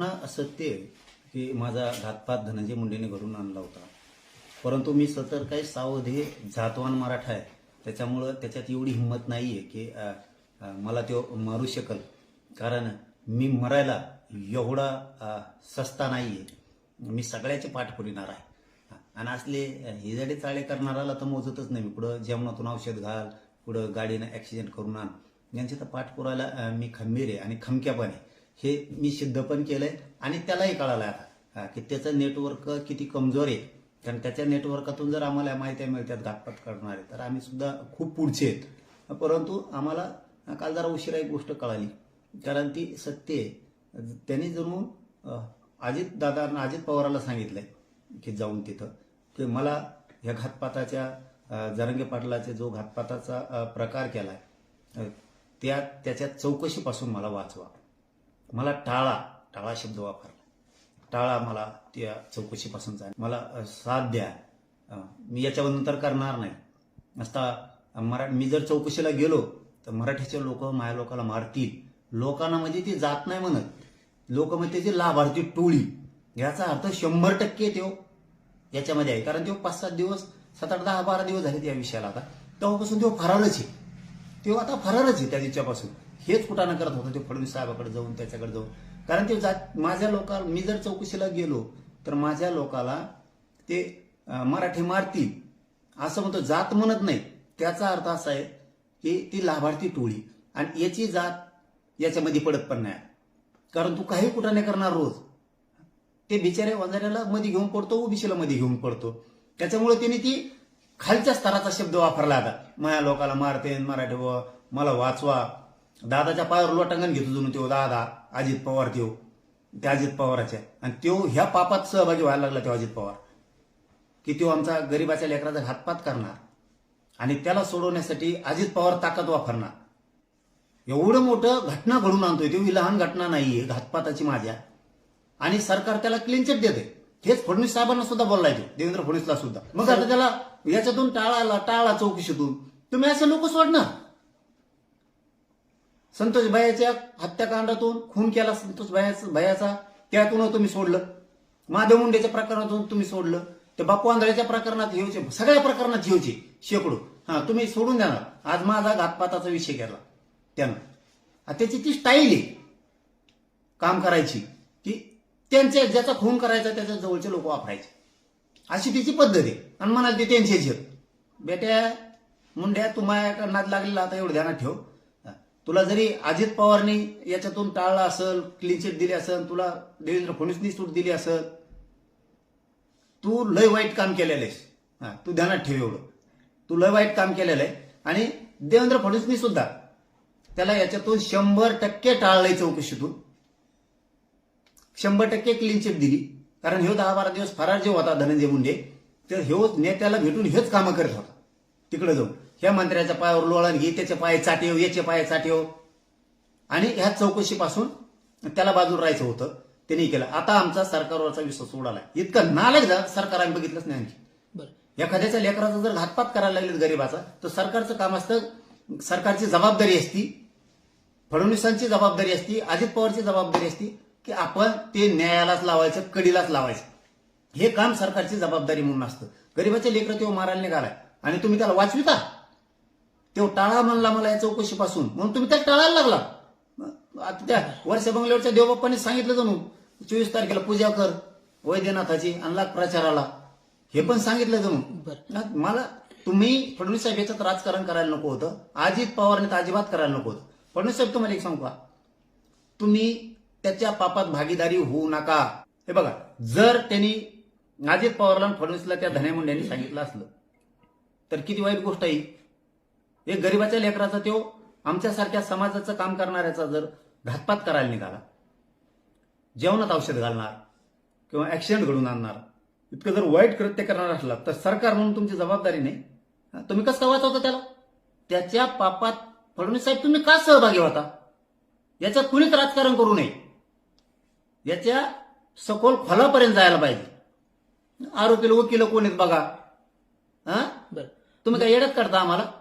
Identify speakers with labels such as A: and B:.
A: ना असत्य आहे की माझा घातपात धनंजय मुंडेने घडून आणला होता. परंतु मी सतर काही सावधे जातवान मराठा आहे. त्याच्यामुळं त्याच्यात एवढी हिंमत नाही आहे की मला तो मारू शकल. कारण मी मरायला एवढा सस्ता नाही आहे मी सगळ्याचे पाठ पुरिणार आहे. आणि असले हिजडे चाळे करणाराला तर मोजतच नाही. मी पुढं जेवणातून औषध घाल पुढं गाडीनं ॲक्सिडेंट करून आण. यांचे तर पाठ पुरायला मी खंबीर आहे आणि खमक्या पण आहे. हे मी सिद्ध पण केलंय आणि त्यालाही कळालं आता. हा, की त्याचं नेटवर्क किती कमजोर आहे. कारण त्याच्या नेटवर्कातून जर आम्हाला माहिती मिळतात घातपात करणारे तर आम्ही सुद्धा खूप पुढचे आहेत. परंतु आम्हाला काल जरा उशिरा एक गोष्ट कळाली. कारण ती सत्य आहे. त्यांनी जणू अजित दादा अजित पवाराला सांगितलंय की जाऊन तिथं. की मला ह्या घातपाताच्या जरंगे पाटलाचे जो घातपाताचा प्रकार केलाय त्या त्याच्या चौकशीपासून मला वाचवा. मला टाळा टाळा शब्द वापरला. टाळा मला त्या चौकशीपासून जाय मला साथ द्या. मी याच्यावर नंतर करणार नाही. असता मरा मी जर चौकशीला गेलो तर मराठीचे लोक माझ्या लोकाला मारतील. लोकांना म्हणजे ती जात नाही म्हणत. लोक म्हणजे त्याची लाभार्थी टोळी. याचा अर्थ शंभर टक्के तो याच्यामध्ये आहे. कारण तो पाच सात दिवस सात आठ दहा बारा दिवस झाले त्या विषयाला आता. तेव्हापासून तो फरारच आहे. तो आता फरारच आहे त्या दिवसापासून हेच कुठं करत होतं ते फडणवीस साहेबाकडे जाऊन त्याच्याकडे जाऊन. कारण ते जात माझ्या लोकांना मी जर चौकशीला गेलो तर माझ्या लोकाला ते मराठी मारतील. असं म्हणतो जात म्हणत नाही. त्याचा अर्थ असा आहे की ती लाभार्थी टोळी. आणि याची जात याच्यामध्ये पडत पण नाही. कारण तू काही कुठं नाही करणार रोज. ते बिचारे वंजाऱ्याला मध्ये घेऊन पडतो ओबीसीला मध्ये घेऊन पडतो. त्याच्यामुळे त्यांनी ती खालच्या स्तराचा शब्द वापरला आता. माया लोकाला मारते मराठी मला वाचवा. दादाच्या पायावर लोटांगण घेतो जणू तो दादा अजित पवार त्यो. त्या अजित पवाराच्या आणि त्यो ह्या पापात सहभागी व्हायला लागला तो अजित पवार. की तो आमचा गरीबाच्या लेकराचा घातपात करणार. आणि त्याला सोडवण्यासाठी अजित पवार ताकद वापरणार. एवढं मोठं घटना घडून आणतोय तो ही लहान घटना नाहीये घातपाताची माझ्या. आणि सरकार त्याला क्लीन चिट देते हेच फडणवीस साहेबांना सुद्धा बोललाय तो देवेंद्र फडणवीसला सुद्धा. मग आता त्याला याच्यातून टाळा आला टाळा चौकशीतून. तुम्ही असं लोक सोडणार. संतोष भयाच्या हत्याकांडातून खून केला संतोष भयाचा भयाचा त्यातून तुम्ही सोडलं. माधव मुंडेच्या प्रकरणातून तुम्ही सोडलं. ते बापू आंधळ्याच्या प्रकरणात हेवचे सगळ्या प्रकरणात हेवचे शेकडो. हा तुम्ही सोडून द्या ना. आज माझा घातपाताचा विषय केला. त्यानं. त्याची ती स्टाईल आहे. काम करायची. की त्यांच्या ज्याचा खून करायचा त्याच्या जवळचे लोक वापरायचे. अशी तिची पद्धत. आहे आणि म्हणाल ते त्यांचे बेट्या मुंड्या तू माझ्या नाद लागलेला आता एवढं ध्यानात ठेव. तुला जरी अजित पवारनी याच्यातून टाळलं असेल क्लीन चिट दिली असेल तुला देवेंद्र फडणवीसनी सूट दिली असेल तू लय वाईट काम केलेलं आहेस. हा, तू ध्यानात ठेव एवढं. तू लय वाईट काम केलेलं आहे. आणि देवेंद्र फडणवीसनी सुद्धा त्याला याच्यातून शंभर टक्के टाळलंय चौकशीतून. शंभर टक्के क्लीन चिट दिली. कारण ह्यो दहा बारा दिवस फरार जे होता धनंजय मुंडे तर ह्यो नेत्याला भेटून हेच कामं करत होता तिकडे जाऊन. ह्या मंत्र्याच्या पायावर लोळण घे त्याचे पाय चाटेव याचे पाय चाटेव. आणि ह्या चौकशीपासून त्याला बाजूला राहायचं होतं त्यांनी केलं. आता आमचा सरकारवरचा विश्वास उडाला इतकं नालक जा सरकार आम्ही बघितलंच नाही आणखी
B: बरं.
A: एखाद्याच्या लेकराचा जर घातपात करायला लागले गरीबाचा तर सरकारचं काम असतं सरकारची जबाबदारी असती फडणवीसांची जबाबदारी असती अजित पवारची जबाबदारी असती की आपण ते न्यायालाच लावायचं कडीलाच लावायचं. हे काम सरकारची जबाबदारी म्हणून असतं. गरीबाचे लेकरं तेव्हा मारायला निघालाय. आणि तुम्ही त्याला वाचविता. तो टाळा म्हणला मला या चौकशीपासून. म्हणून तुम्ही त्याला टाळायला लागला. आता त्या वर्ष बंगल्यावरच्या देवबाप्पांनी सांगितलं जणू चोवीस तारखेला पूजा कर. वैद्यनाथाची आणि लाग प्रचाराला हे पण सांगितलं जणू. मला तुम्ही फडणवीस साहेब याच्यात राजकारण करायला नको होतं. अजित पवारने तर अजिबात करायला नको होतं. फडणवीस साहेब तुम्हाला एक सांगू का? तुम्ही त्याच्या पापात भागीदारी होऊ नका. हे बघा जर त्यांनी अजित पवारला फडणवीसला त्या धन्या मुंड्यांनी सांगितलं असलं तर किती वाईट गोष्ट आहे एक गरीबाच्या लेकराचा तो आमच्यासारख्या समाजाचं काम करणाऱ्याचा जर घातपात करायला निघाला जेवणात औषध घालणार किंवा ऍक्सिडेंट घडून आणणार इतकं जर वाईट कृत्य करणार असला तर सरकार म्हणून तुमची जबाबदारी नाही. तुम्ही कसं काय होता त्याला? त्याच्या पापात फडणवीस साहेब तुम्ही का सहभागी होता? याच्यात कुणीच राजकारण करू नये. याच्या सखोल फलापर्यंत जायला पाहिजे. आरोपीला वकील कोण आहेत बघा? हा?
B: बरं.
A: तुम्ही काय येड्यात करता आम्हाला?